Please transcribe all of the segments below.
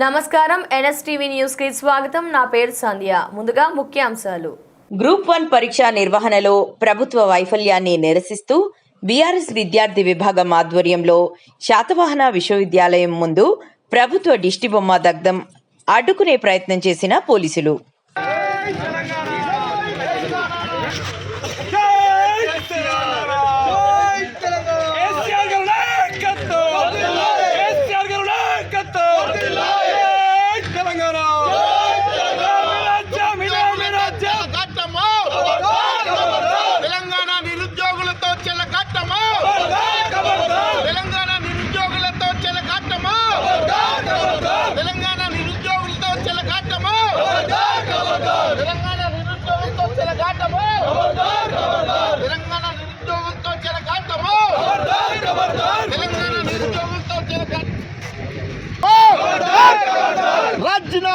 నమస్కారం ఎన్ఎస్టీవీ న్యూస్కి స్వాగతం. నా పేరు సంధ్య. ముందుగా ముఖ్యాంశాలు. గ్రూప్ వన్ పరీక్ష నిర్వహణలో ప్రభుత్వ వైఫల్యాన్ని నిరసిస్తూ బీఆర్ఎస్ విద్యార్థి విభాగం ఆధ్వర్యంలో శాతవాహన విశ్వవిద్యాలయం ముందు ప్రభుత్వ దిష్టిబొమ్మ దగ్ధం అడ్డుకునే ప్రయత్నం చేసిన పోలీసులు.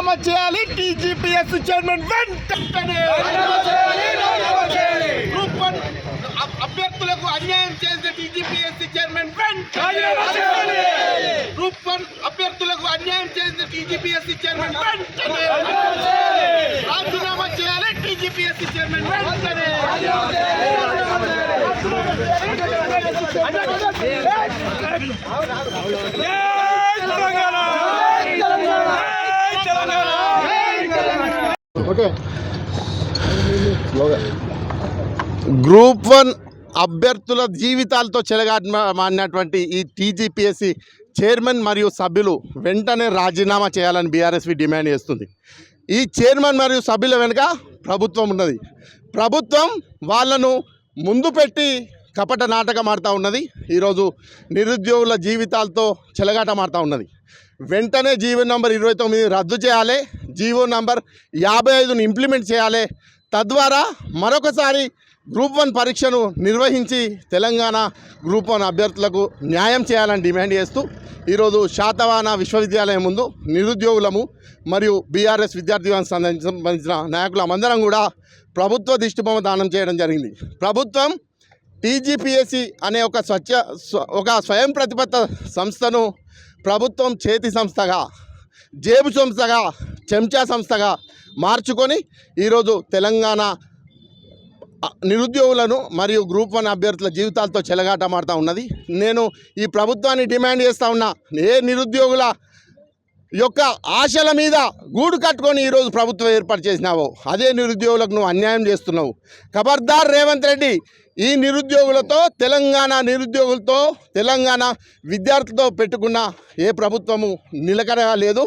రాజీనామా చేయాలి టీజీపీఎస్ చైర్మన్ వెంటనే గ్రూప్ వన్ అభ్- అభ్యర్థులకు అన్యాయం చేసే టీజీపీఎస్ చైర్మన్ రాజీనామా చేయాలి. వెంటనే గ్రూప్ వన్ అభ్యర్థులకు అన్యాయం చేసే టీజీపీఎస్ చైర్మన్ వెంటనే రాజీనామా చేయాలి టీజీపీఎస్ చైర్మన్ వెంటనే జై తెలంగాణ జై తెలంగాణ గ్రూప్ వన్ అభ్యర్థుల జీవితాలతో చెలగాటమాడినటువంటి ఈ టీజీపీఎస్సీ చైర్మన్ మరియు సభ్యులు వెంటనే రాజీనామా చేయాలని బీఆర్ఎస్వి డిమాండ్ చేస్తుంది. ఈ చైర్మన్ మరియు సభ్యుల వెనుక ప్రభుత్వం ఉన్నది. ప్రభుత్వం వాళ్ళను ముందు పెట్టి కపట నాటకం ఆడుతూ ఉన్నది. ఈరోజు నిరుద్యోగుల జీవితాలతో చెలగాటమాడుతూ ఉన్నది. వెంటనే జీవో నంబర్ ఇరవై తొమ్మిది రద్దు చేయాలి. జీవో నంబర్ యాభై ఐదును ఇంప్లిమెంట్ చేయాలి. తద్వారా మరొకసారి గ్రూప్ వన్ పరీక్షను నిర్వహించి తెలంగాణ గ్రూప్ వన్ అభ్యర్థులకు న్యాయం చేయాలని డిమాండ్ చేస్తూ ఈరోజు శాతవాన విశ్వవిద్యాలయం ముందు నిరుద్యోగులము మరియు బీఆర్ఎస్ విద్యార్థి సంబంధించిన నాయకులమందరం కూడా ప్రభుత్వ దిష్టిబొమ్మ దానం చేయడం జరిగింది. ప్రభుత్వం టీజీపీఎస్సి అనే ఒక స్వచ్ఛ ఒక స్వయం ప్రతిపత్త సంస్థను ప్రభుత్వం చేతి సంస్థగా జేబు సంస్థగా చెంచా సంస్థగా మార్చుకొని ఈరోజు తెలంగాణ నిరుద్యోగులను మరియు గ్రూప్ వన్ అభ్యర్థుల జీవితాలతో చెలగాటమాడుతూ ఉన్నది. నేను ఈ ప్రభుత్వాన్ని డిమాండ్ చేస్తూ ఉన్నా ఏ నిరుద్యోగుల యొక్క ఆశల మీద గూడు కట్టుకొని ఈరోజు ప్రభుత్వం ఏర్పాటు చేసినావు. అదే నిరుద్యోగులకు నువ్వు అన్యాయం చేస్తున్నావు. ఖబర్దార్ రేవంత్ రెడ్డి ఈ నిరుద్యోగులతో తెలంగాణ నిరుద్యోగులతో తెలంగాణ విద్యార్థులతో పెట్టుకున్న ఏ ప్రభుత్వము నిలకడగా లేదు.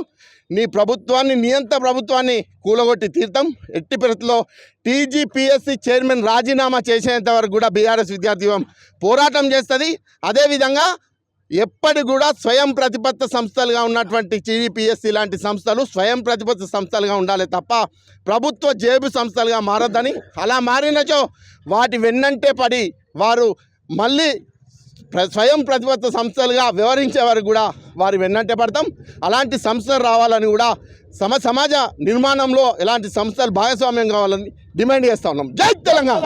నీ ప్రభుత్వాన్ని నియంత ప్రభుత్వాన్ని కూలగొట్టి తీర్థం. ఎట్టి పరిస్థితిలో టీజీపీఎస్సీ చైర్మన్ రాజీనామా చేసేంత వరకు కూడా బీఆర్ఎస్ విద్యార్థి పోరాటం చేస్తుంది. అదేవిధంగా ఎప్పటి కూడా స్వయం ప్రతిపత్త సంస్థలుగా ఉన్నటువంటి టీడీపీఎస్సీ లాంటి సంస్థలు స్వయం ప్రతిపత్త సంస్థలుగా ఉండాలి తప్ప ప్రభుత్వ జేబు సంస్థలుగా మారద్దని అలా మారినచో వాటి వెన్నంటే పడి వారు మళ్ళీ స్వయం ప్రతిపత్త సంస్థలుగా వివరించే వారు కూడా వారి వెన్నంటే పడతాం. అలాంటి సంస్థలు రావాలని కూడా సమ సమాజ నిర్మాణంలో ఎలాంటి సంస్థలు భాగస్వామ్యం కావాలని డిమాండ్ చేస్తా ఉన్నాం. జై తెలంగాణ!